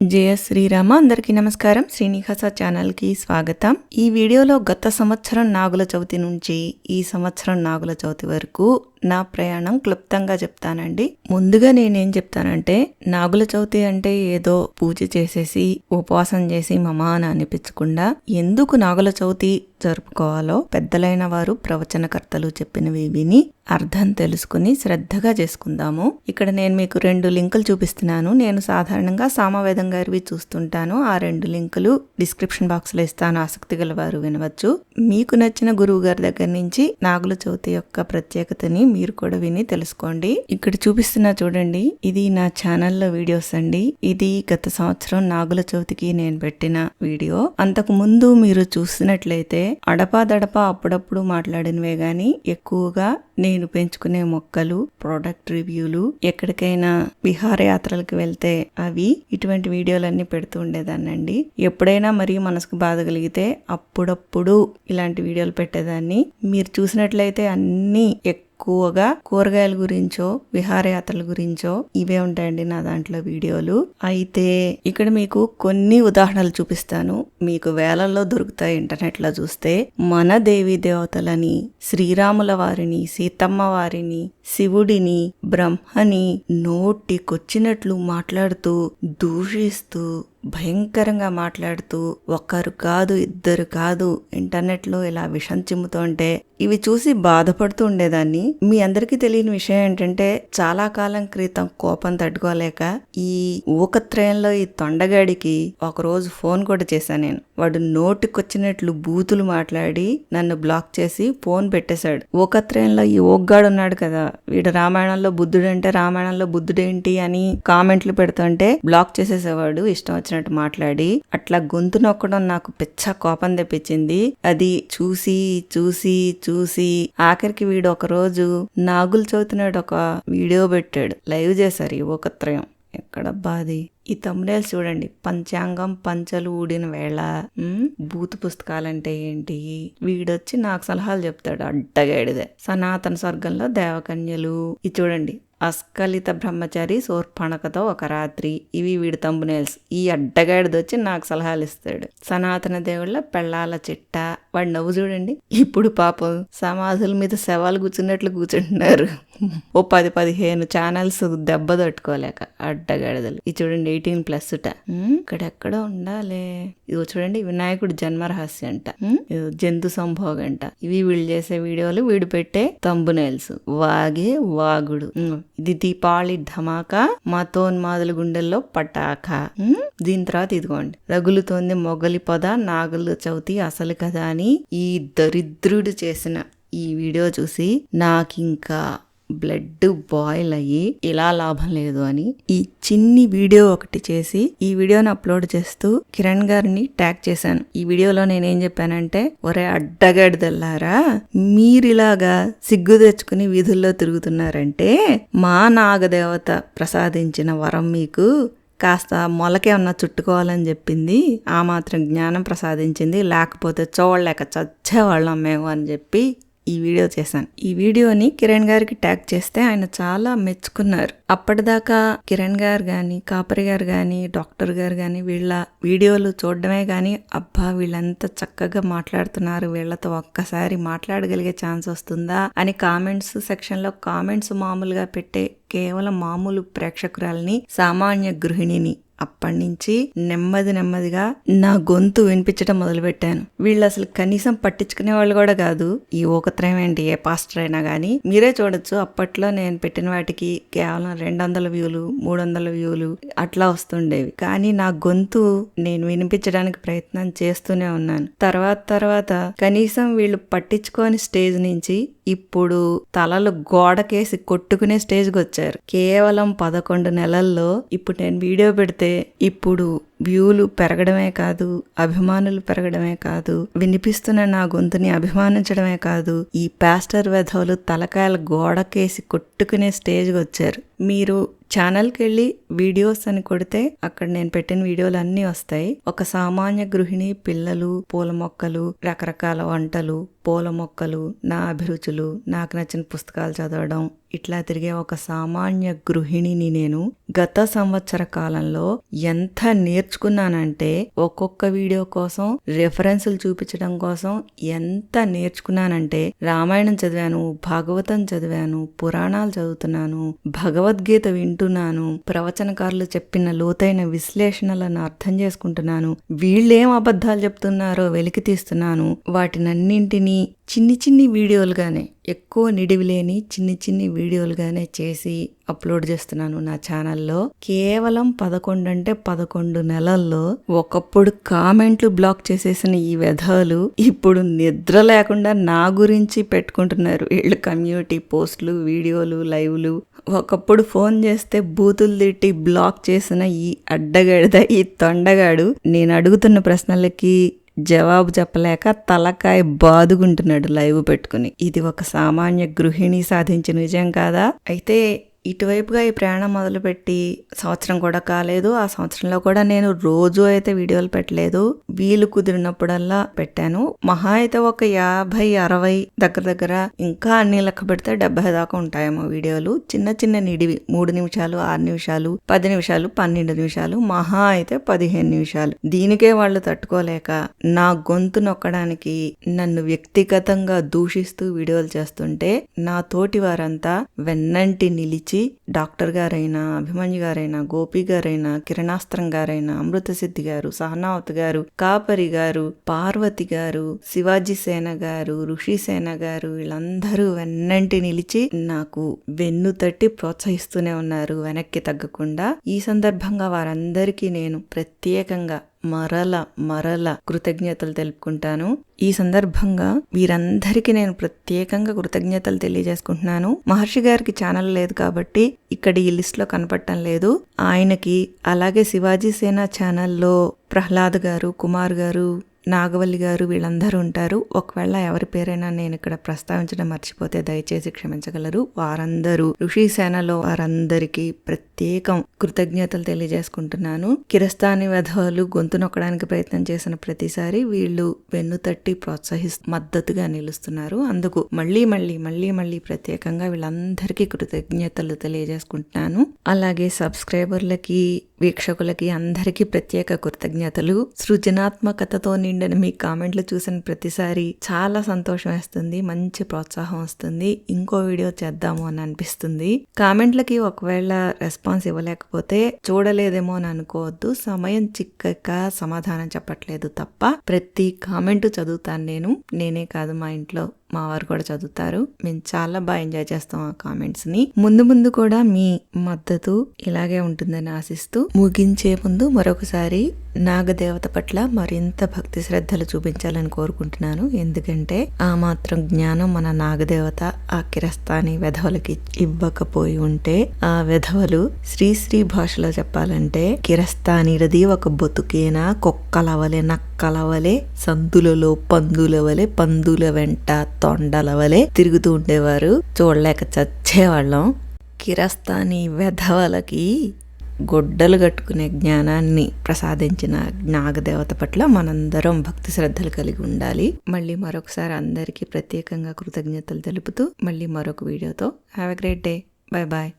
జయ శ్రీరామ అందరికీ నమస్కారం. శ్రీనివాస ఛానల్కి స్వాగతం. ఈ వీడియోలో గత సంవత్సరం నాగుల చవితి నుంచి ఈ సంవత్సరం నాగుల చవితి వరకు నా ప్రయాణం క్లుప్తంగా చెప్తానండి. ముందుగా నేనేం చెప్తానంటే నాగుల చవితి అంటే ఏదో పూజ చేసేసి ఉపవాసం చేసి మమా అని అనిపించకుండా ఎందుకు నాగుల చవితి జరుపుకోవాలో పెద్దలైన వారు ప్రవచనకర్తలు చెప్పినవి విని అర్థం తెలుసుకుని శ్రద్ధగా చేసుకుందాము. ఇక్కడ నేను మీకు రెండు లింకులు చూపిస్తున్నాను. నేను సాధారణంగా సామవేదం గారివి చూస్తుంటాను. ఆ రెండు లింకులు డిస్క్రిప్షన్ బాక్స్లో ఇస్తాను. ఆసక్తి గల వారు వినవచ్చు. మీకు నచ్చిన గురువు గారి దగ్గర నుంచి నాగుల చవితి యొక్క ప్రత్యేకతని మీరు కూడా విని తెలుసుకోండి. ఇక్కడ చూపిస్తున్నా చూడండి ఇది నా ఛానల్లో వీడియోస్ అండి. ఇది గత సంవత్సరం నాగుల చవితికి నేను పెట్టిన వీడియో. అంతకు ముందు మీరు చూసినట్లయితే అడపా దడపా అప్పుడప్పుడు మాట్లాడినవే గాని ఎక్కువగా నేను పెంచుకునే మొక్కలు ప్రోడక్ట్ రివ్యూలు ఎక్కడికైనా విహారయాత్రలకు వెళ్తే అవి ఇటువంటి వీడియోలన్నీ పెడుతూ ఉండేదాన్నండి. ఎప్పుడైనా మరి మనసుకు బాధ కలిగితే అప్పుడప్పుడు ఇలాంటి వీడియోలు పెట్టేదాన్ని. మీరు చూసినట్లయితే అన్ని ఎక్కువగా కూరగాయల గురించో విహారయాత్రల గురించో ఇవే ఉంటాయండి నా దాంట్లో వీడియోలు. అయితే ఇక్కడ మీకు కొన్ని ఉదాహరణలు చూపిస్తాను. మీకు వేలల్లో దొరుకుతాయి ఇంటర్నెట్లో చూస్తే. మన దేవి దేవతలని శ్రీరాముల వారిని సీతమ్మ వారిని శివుడిని బ్రహ్మని నోటికొచ్చినట్లు మాట్లాడుతూ దూషిస్తూ భయంకరంగా మాట్లాడుతూ ఒక్కరు కాదు ఇద్దరు కాదు ఇంటర్నెట్లో ఇలా విషం చిమ్ముతుంటే ఇవి చూసి బాధపడుతూ ఉండేదాన్ని. మీ అందరికీ తెలియని విషయం ఏంటంటే చాలా కాలం క్రితం కోపం తట్టుకోలేక ఈ ఊకత్రయంలో ఈ తొండగాడికి ఒకరోజు ఫోన్ కూడా చేశాను నేను. వాడు నోటికొచ్చినట్లు బూతులు మాట్లాడి నన్ను బ్లాక్ చేసి ఫోన్ పెట్టేశాడు. ఊకత్రయంలో ఈ ఓగ్గాడు ఉన్నాడు కదా వీడు రామాయణంలో బుద్ధుడు అంటే రామాయణంలో బుద్ధుడేంటి అని కామెంట్లు పెడుతుంటే బ్లాక్ చేసేసేవాడు ఇష్టం వచ్చినట్టు మాట్లాడి అట్లా గొంతు నొక్కడం నాకు పిచ్చ కోపం తెప్పించింది. అది చూసి చూసి చూసి ఆఖరికి వీడు ఒక రోజు నాగులు చదువుతున్నాడు ఒక వీడియో పెట్టాడు. లైవ్ చేశారు ఈ ఒకత్రయం. ఎక్కడబ్బా అది? ఈ తమ్ముడేలు చూడండి పంచాంగం పంచలు ఊడిన వేళ బూత్ పుస్తకాలంటే ఏంటి? వీడొచ్చి నాకు సలహాలు చెప్తాడు అడ్డగాడిదే సనాతన స్వర్గంలో దేవకన్యలు. ఇది చూడండి అస్కలిత బ్రహ్మచారి శూర్పణకతో ఒక రాత్రి ఇవి వీడి తంబునేల్స్ ఈ అడ్డగాడిది వచ్చి నాకు సలహాలు ఇస్తాడు. సనాతన దేవుళ్ళ పెళ్ళాల చిట్ట. వాడు నవ్వు చూడండి. ఇప్పుడు పాపం సమాధుల మీద శవాలు కూర్చున్నట్లు కూర్చుంటున్నారు. ఓ పది పదిహేను ఛానల్స్ దెబ్బ తట్టుకోలేక అడ్డగాడిదలు. ఇది చూడండి ఎయిటీన్ ప్లస్ ట. ఇక్కడెక్కడ ఉండాలి. ఇది చూడండి వినాయకుడు జన్మ రహస్యం అంట. జంతు సంభోగంట ఇవి వీళ్ళు చేసే వీడియోలు వీడు పెట్టే తంబునేల్స్ వాగే వాగుడు. ఇది దీపావళి ధమాకా మతోన్మాదుల గుండెల్లో పటాక. దీని తర్వాత ఇదిగోండి. రగులుతోంది మొగలి పొద నాగుల చవితి అసలు కదా అని ఈ దరిద్రుడు చేసిన ఈ వీడియో చూసి నాకింకా బ్లడ్ బాయిల్ అయ్యి ఇలా లాభం లేదు అని ఈ చిన్ని వీడియో ఒకటి చేసి ఈ వీడియోని అప్లోడ్ చేస్తూ కిరణ్ గారిని ట్యాగ్ చేశాను. ఈ వీడియోలో నేనేం చెప్పానంటే ఒరే అడ్డగడిదల్లారా మీరిలాగా సిగ్గు తెచ్చుకుని వీధుల్లో తిరుగుతున్నారంటే మా నాగదేవత ప్రసాదించిన వరం మీకు కాస్త మొలకేమన్నా చుట్టుకోవాలని చెప్పింది. ఆ మాత్రం జ్ఞానం ప్రసాదించింది. లేకపోతే చూడలేక చచ్చేవాళ్ళం మేము అని చెప్పి ఈ వీడియో చేశాను. ఈ వీడియోని కిరణ్ గారికి ట్యాగ్ చేస్తే ఆయన చాలా మెచ్చుకున్నారు. అప్పటిదాకా కిరణ్ గారు కానీ కాపరి గారు కానీ డాక్టర్ గారు కానీ వీళ్ళ వీడియోలు చూడడమే కానీ అబ్బా వీళ్ళంత చక్కగా మాట్లాడుతున్నారు. వీళ్ళతో ఒక్కసారి మాట్లాడగలిగే ఛాన్స్ వస్తుందా అని కామెంట్స్ సెక్షన్లో కామెంట్స్ మామూలుగా పెట్టే కేవలం మామూలు ప్రేక్షకురాలని సామాన్య గృహిణిని అప్పటి నుంచి నెమ్మది నెమ్మదిగా నా గొంతు వినిపించడం మొదలుపెట్టాను. వీళ్ళు అసలు కనీసం పట్టించుకునే వాళ్ళు కూడా కాదు. ఈ ఊకత్రయం ఏంటి? ఏ పాస్టర్ అయినా కానీ మీరే చూడొచ్చు అప్పట్లో నేను పెట్టిన వాటికి కేవలం రెండు వందల వ్యూలు మూడు వందల వ్యూలు అట్లా వస్తుండేవి. కానీ నా గొంతు నేను వినిపించడానికి ప్రయత్నం చేస్తూనే ఉన్నాను. తర్వాత తర్వాత కనీసం వీళ్ళు పట్టించుకోని స్టేజ్ నుంచి ఇప్పుడు తలలు గోడకేసి కొట్టుకునే స్టేజ్కి వచ్చారు. కేవలం పదకొండు నెలల్లో ఇప్పుడు నేను వీడియో పెడితే ఇప్పుడు వ్యూలు పెరగడమే కాదు అభిమానులు పెరగడమే కాదు వినిపిస్తున్న నా గొంతుని అభిమానించడమే కాదు ఈ పాస్టర్ వెధవులు తలకాయల గోడకేసి కొట్టుకునే స్టేజ్కి వచ్చారు. మీరు ఛానల్కి వెళ్ళి వీడియోస్ అని కొడితే అక్కడ నేను పెట్టిన వీడియోలు అన్నీ వస్తాయి. ఒక సామాన్య గృహిణి పిల్లలు పూల మొక్కలు రకరకాల వంటలు పూల మొక్కలు నా అభిరుచులు నాకు నచ్చిన పుస్తకాలు చదవడం ఇట్లా తిరిగే ఒక సామాన్య గృహిణిని నేను గత సంవత్సర కాలంలో ఎంత నేర్చుకున్నానంటే ఒక్కొక్క వీడియో కోసం రెఫరెన్సులు చూపించడం కోసం ఎంత నేర్చుకున్నానంటే రామాయణం చదివాను భాగవతం చదివాను పురాణాలు చదువుతున్నాను భగవద్గీత వింటున్నాను ప్రవచనకారులు చెప్పిన లోతైన విశ్లేషణలను అర్థం చేసుకుంటున్నాను వీళ్ళేం అబద్ధాలు చెప్తున్నారో వెలికి తీస్తున్నాను వాటినన్నింటినీ చిన్ని చిన్ని వీడియోలుగానే ఎక్కువ నిడివి లేని చిన్ని చిన్ని వీడియోలుగానే చేసి అప్లోడ్ చేస్తున్నాను నా ఛానల్లో. కేవలం పదకొండు అంటే పదకొండు నెలల్లో ఒకప్పుడు కామెంట్లు బ్లాక్ చేసేసిన ఈ విధాలు ఇప్పుడు నిద్ర లేకుండా నా గురించి పెట్టుకుంటున్నారు. వీళ్ళు కమ్యూనిటీ పోస్టులు వీడియోలు లైవ్లు. ఒకప్పుడు ఫోన్ చేస్తే బూతులు తిట్టి బ్లాక్ చేసిన ఈ అడ్డగాడిద ఈ తొండగాడు. నేను అడుగుతున్న ప్రశ్నలకి జవాబు చెప్పలేక తలకాయ బాదుకుంటున్నాడు లైవ్ పెట్టుకుని. ఇది ఒక సామాన్య గృహిణి సాధించిన విజయం కాదా? అయితే ఇటువైపుగా ఈ ప్రయాణం మొదలుపెట్టి సంవత్సరం కూడా కాలేదు. ఆ సంవత్సరంలో కూడా నేను రోజు అయితే వీడియోలు పెట్టలేదు. వీలు కుదిరినప్పుడల్లా పెట్టాను. మహా అయితే ఒక యాభై అరవై దగ్గర దగ్గర ఇంకా అన్ని లెక్క పెడితే డెబ్బై దాకా ఉంటాయేమో వీడియోలు. చిన్న చిన్న నిడివి మూడు నిమిషాలు ఆరు నిమిషాలు పది నిమిషాలు పన్నెండు నిమిషాలు మహా అయితే పదిహేను నిమిషాలు. దీనికే వాళ్ళు తట్టుకోలేక నా గొంతు నొక్కడానికి నన్ను వ్యక్తిగతంగా దూషిస్తూ వీడియోలు చేస్తుంటే నా తోటి వారంతా వెన్నంటి నిలిచి డాక్టర్ గారైనా అభిమన్యు గారైనా గోపి గారైనా కిరణాస్త్రం గారైనా అమృత సిద్ధి గారు సహనావత్ గారు కాపరి గారు పార్వతి గారు శివాజీ సేన గారు ఋషి సేన గారు వీళ్ళందరూ వెన్నంటి నిలిచి నాకు వెన్ను తట్టి ప్రోత్సహిస్తూనే ఉన్నారు. వెనక్కి తగ్గకుండా ఈ సందర్భంగా వారందరికీ నేను ప్రత్యేకంగా మరల మరల కృతజ్ఞతలు తెలుపుకుంటాను. ఈ సందర్భంగా వీరందరికీ నేను ప్రత్యేకంగా కృతజ్ఞతలు తెలియజేసుకుంటున్నాను. మహర్షి గారికి ఛానల్ లేదు కాబట్టి ఇక్కడ ఈ లిస్ట్లో కనపడటం లేదు. ఆయనకి అలాగే శివాజీ సేన ఛానల్లో ప్రహ్లాద్ గారు కుమార్ గారు నాగవల్లి గారు వీళ్ళందరూ ఉంటారు. ఒకవేళ ఎవరి పేరైనా నేను ఇక్కడ ప్రస్తావించడం మర్చిపోతే దయచేసి క్షమించగలరు. వారందరూ ఋషి సేనలో వారందరికీ ప్రత్యేకం కృతజ్ఞతలు తెలియజేసుకుంటున్నాను. కిరస్తాని వెధవలు గొంతు నొక్కడానికి ప్రయత్నం చేసిన ప్రతిసారి వీళ్ళు వెన్ను తట్టి ప్రోత్సహిస్తూ మద్దతుగా నిలుస్తున్నారు. అందుకు మళ్ళీ మళ్ళీ మళ్ళీ మళ్ళీ ప్రత్యేకంగా వీళ్ళందరికీ కృతజ్ఞతలు తెలియజేసుకుంటున్నాను. అలాగే సబ్స్క్రైబర్లకి వీక్షకులకి అందరికీ ప్రత్యేక కృతజ్ఞతలు. సృజనాత్మకతతో నిండి అండ్ మీ కామెంట్లు చూసిన ప్రతిసారి చాలా సంతోషం వేస్తుంది మంచి ప్రోత్సాహం వస్తుంది. ఇంకో వీడియో చేద్దాము అని అనిపిస్తుంది. కామెంట్లకి ఒకవేళ రెస్పాన్స్ ఇవ్వలేకపోతే చూడలేదేమో అని అనుకోవద్దు. సమయం చిక్కక సమాధానం చెప్పట్లేదు తప్ప ప్రతి కామెంట్ చదువుతాను నేను. నేనే కాదు మా ఇంట్లో మా వారు కూడా చదువుతారు. మేము చాలా బాగా ఎంజాయ్ చేస్తాం ఆ కామెంట్స్ని ముందు ముందు కూడా మీ మద్దతు ఇలాగే ఉంటుందని ఆశిస్తూ ముగించే ముందు మరొకసారి నాగదేవత పట్ల మరింత భక్తి శ్రద్ధలు చూపించాలని కోరుకుంటున్నాను. ఎందుకంటే ఆ మాత్రం జ్ఞానం మన నాగదేవత ఆ కిరస్తాని వెధవలకి ఇవ్వకపోయి ఉంటే ఆ వెధవలు శ్రీశ్రీ భాషలో చెప్పాలంటే కిరస్తానిరది ఒక బొతుకేనా కుక్కలవలే నక్కలవలే సందులలో పందుల వలె పందుల వెంట తొండల వలె తిరుగుతూ ఉండేవారు. చూడలేక చచ్చేవాళ్ళం. కిరస్తాని వెధవలకి గొడ్డలు కట్టుకునే జ్ఞానాన్ని ప్రసాదించిన నాగదేవత పట్ల మనందరం భక్తి శ్రద్ధలు కలిగి ఉండాలి. మళ్ళీ మరొకసారి అందరికీ ప్రత్యేకంగా కృతజ్ఞతలు తెలుపుతూ మళ్ళీ మరొక వీడియోతో. Have a great day bye bye